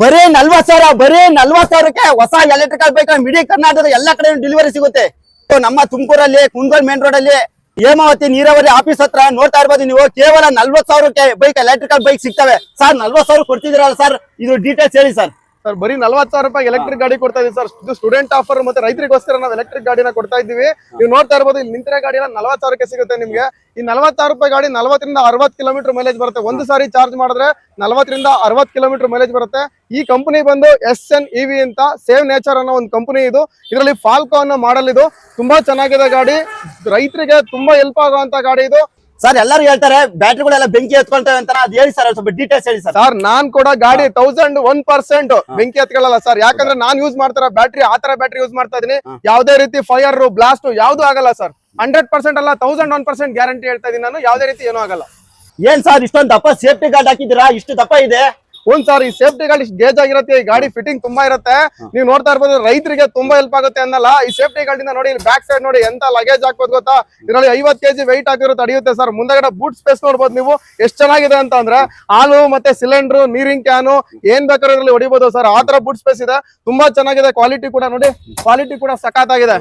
ಬರೀ ನಲ್ವತ್ ಸಾವಿರ, ಬರೀ ನಲ್ವತ್ ಸಾವಿರಕ್ಕೆ ಹೊಸ ಎಲೆಕ್ಟ್ರಿಕಲ್ ಬೈಕ್? ಇಡೀ ಕರ್ನಾಟಕದ ಎಲ್ಲಾ ಕಡೆ ಡೆಲಿವರಿ ಸಿಗುತ್ತೆ. ನಮ್ಮ ತುಮಕೂರಲ್ಲಿ, ಕುಂದಗೋಳ ಮೇನ್ ರೋಡ್ ಅಲ್ಲಿ ಹೇಮಾವತಿ ನೀರಾವರಿ ಆಫೀಸ್ ಹತ್ರ ನೋಡ್ತಾ ಇರ್ಬೋದು ನೀವು. ಕೇವಲ ನಲ್ವತ್ ಸಾವಿರಕ್ಕೆ ಬೈಕ್ ಎಲೆಕ್ಟ್ರಿಕಲ್ ಬೈಕ್ ಸಿಗ್ತವೆ. ಸರ್ ನಲ್ವತ್ ಸಾವಿರ ಕೊಡ್ತಿದ್ದೀರಲ್ಲ ಸರ್? ಇದು ಡೀಟೇಲ್ಸ್ ಹೇಳಿ ಸರ್. ಸರ್ ಬರೀ ನಲ್ವತ್ತು ಸಾವಿರ ರೂಪಾಯಿ ಎಲೆಕ್ಟ್ರಿಕ್ ಗಾಡಿ ಕೊಡ್ತಾ ಇದೀವಿ ಸರ್. ಇದು ಸ್ಟೂಡೆಂಟ್ ಆಫರ್ ಮತ್ತೆ ರೈತರಿಗೋಸ್ಕರ ನಾವು ಎಲೆಕ್ಟ್ರಿಕ್ ಗಾಡಿನ ಕೊಡ್ತಾ ಇದ್ದೀವಿ. ನೀವು ನೋಡ್ತಾ ಇರ್ಬೋದು ಇಲ್ಲಿ ನಿಂತಿರೋ ಗಾಡಿ ಎಲ್ಲ ನಲ್ವತ್ತು ಸಾವಿರಕ್ಕೆ ಸಿಗುತ್ತೆ ನಿಮಗೆ. ಈ ನಲ್ವತ್ತಾರು ರೂಪಾಯಿ ಗಾಡಿ ನಲ್ವತ್ತರಿಂದ ಅರವತ್ತು ಕಿಲೋಮೀಟರ್ ಮೈಲೇಜ್ ಬರುತ್ತೆ. ಒಂದು ಸಾರಿ ಚಾರ್ಜ್ ಮಾಡಿದ್ರೆ ನಲ್ವತ್ತರಿಂದ ಅರವತ್ತು ಕಿಲೋಮೀಟರ್ ಮೈಲೇಜ್ ಬರುತ್ತೆ. ಈ ಕಂಪನಿ ಬಂದು ಎಸ್ ಎನ್ ಇ ವಿ ಅಂತ ಸೇವ್ ನೇಚರ್ ಅನ್ನೋ ಒಂದು ಕಂಪನಿ ಇದು. ಇದರಲ್ಲಿ ಫಾಲ್ಕೋ ಅನ್ನೋ ಮಾಡಲ್ ಇದು. ತುಂಬಾ ಚೆನ್ನಾಗಿದೆ ಗಾಡಿ. ರೈತರಿಗೆ ತುಂಬಾ ಹೆಲ್ಪ್ ಆಗುವಂತ ಗಾಡಿ ಇದು. ಸರ್ ಎಲ್ಲರೂ ಹೇಳ್ತಾರೆ ಬ್ಯಾಟ್ರಿಗಳೆಲ್ಲ ಬೆಂಕಿ ಎತ್ಕೊಳ್ತೇವೆ ಅಂತ ಅದ್ ಹೇಳಿ ಸರ್ ಸ್ವಲ್ಪ ಡೀಟೇಲ್ಸ್ ಹೇಳಿ ಸರ್ ಸರ್ ನಾನ್ ಕೂಡ ಗಾಡಿ ತೌಸಂಡ್ ಒನ್ ಪರ್ಸೆಂಟ್ ಬೆಂಕಿ ಎತ್ಕೊಳ್ಳಲ್ಲ ಸರ್ ಯಾಕಂದ್ರೆ ನಾನ್ ಯೂಸ್ ಮಾಡ್ತಾರ ಬ್ಯಾಟ್ರಿ ಆತರ ಬ್ಯಾಟ್ರಿ ಯೂಸ್ ಮಾಡ್ತಾ ಇದೀನಿ. ಯಾವ್ದೇ ರೀತಿ ಫೈರ್ ಬ್ಲಾಸ್ಟ್ ಯಾವ್ದು ಆಗಲ್ಲ ಸರ್ ಹಂಡ್ರೆಡ್ ಪರ್ಸೆಂಟ್ ಅಲ್ಲ ತೌಸಂಡ್ ಒನ್ ಪರ್ಸೆಂಟ್ ಗ್ಯಾರಂಟಿ ಹೇಳ್ತಾ ಇದೀನಿ ನಾನು. ಯಾವ್ದೇ ರೀತಿ ಏನೂ ಆಗಲ್ಲ. ಏನ್ ಸರ್ ಇಷ್ಟೊಂದು ದಪ್ಪ ಸೇಫ್ಟಿ ಗಾರ್ಡ್ ಹಾಕಿದ್ದೀರಾ? ಇಷ್ಟು ದಪ್ಪ ಇದೆ? ಒಂದ್ ಸರ್ ಈ ಸೇಫ್ಟಿ ಗಾಡಿ ಗೇಜ್ ಆಗಿರುತ್ತೆ ಈ ಗಾಡಿ ಫಿಟ್ಟಿಂಗ್ ತುಂಬಾ ಇರುತ್ತೆ. ನೀವು ನೋಡ್ತಾ ಇರ್ಬೋದು ರೈತರಿಗೆ ತುಂಬಾ ಹೆಲ್ಪ್ ಆಗುತ್ತೆ ಅನ್ನಲ್ಲ. ಈ ಸೇಫ್ಟಿ ಗಾಡಿಯಿಂದ ನೋಡಿ ಇಲ್ಲಿ ಬ್ಯಾಕ್ ಸೈಡ್ ನೋಡಿ ಎಂತ ಲಗೇಜ್ ಹಾಕ್ಬೋದು ಗೊತ್ತಾ? ಇದರಲ್ಲಿ ಐವತ್ ಕೆಜಿ ವೈಟ್ ಹಾಕಿರೋ ತಡೆಯುತ್ತೆ ಸರ್ ಮುಂದಗಡೆ ಬೂಟ್ ಸ್ಪೇಸ್ ನೋಡ್ಬೋದು ನೀವು. ಎಷ್ಟು ಚೆನ್ನಾಗಿದೆ ಅಂತ ಅಂದ್ರೆ ಹಾಲು ಮತ್ತೆ ಸಿಲಿಂಡರ್ ನೀರಿನ ಕ್ಯಾನು ಏನ್ ಬೇಕಾದ್ರೂ ಇದ್ರಲ್ಲಿ ಹೊಡಿಬೋದು ಸರ್ ಆ ತರ ಬೂಟ್ ಸ್ಪೇಸ್ ಇದೆ. ತುಂಬಾ ಚೆನ್ನಾಗಿದೆ. ಕ್ವಾಲಿಟಿ ಕೂಡ ನೋಡಿ. ಕ್ವಾಲಿಟಿ ಕೂಡ ಸಖತ್ತಾಗಿದೆ.